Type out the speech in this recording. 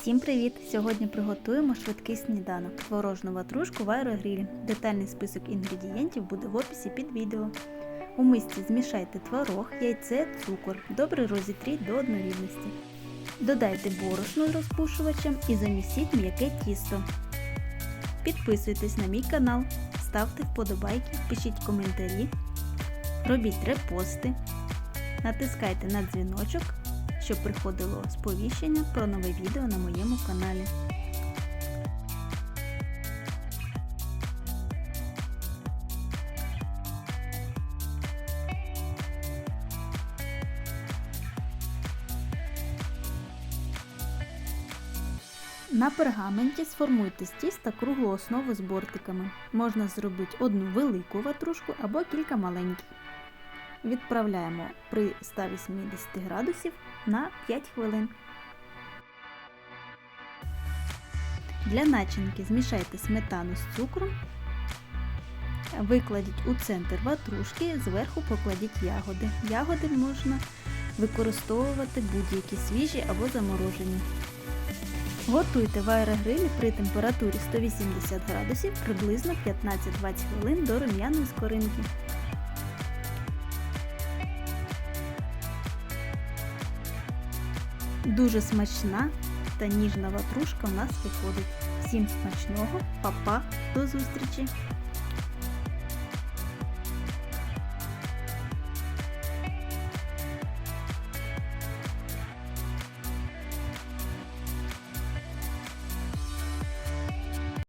Всім привіт! Сьогодні приготуємо швидкий сніданок творожну ватрушку в аерогрілі. Детальний список інгредієнтів буде в описі під відео. У мисці змішайте творог, яйце, цукор. Добре розітріть до однорідності. Додайте борошно з розпушувачем і замісіть м'яке тісто. Підписуйтесь на мій канал, ставте вподобайки, пишіть коментарі, робіть репости, натискайте на дзвіночок щоб приходило сповіщення про нове відео на моєму каналі. На пергаменті сформуйте з тіста круглу основу з бортиками. Можна зробити одну велику ватрушку або кілька маленьких. Відправляємо при 180 градусів на 5 хвилин. Для начинки змішайте сметану з цукром, викладіть у центр ватрушки, зверху покладіть ягоди. Ягоди можна використовувати будь-які свіжі або заморожені. Готуйте в аерогрилі при температурі 180 градусів приблизно 15-20 хвилин до рум'яної скоринки. Дуже смачна та ніжна ватрушка у нас виходить. Всім смачного, па-па, до зустрічі!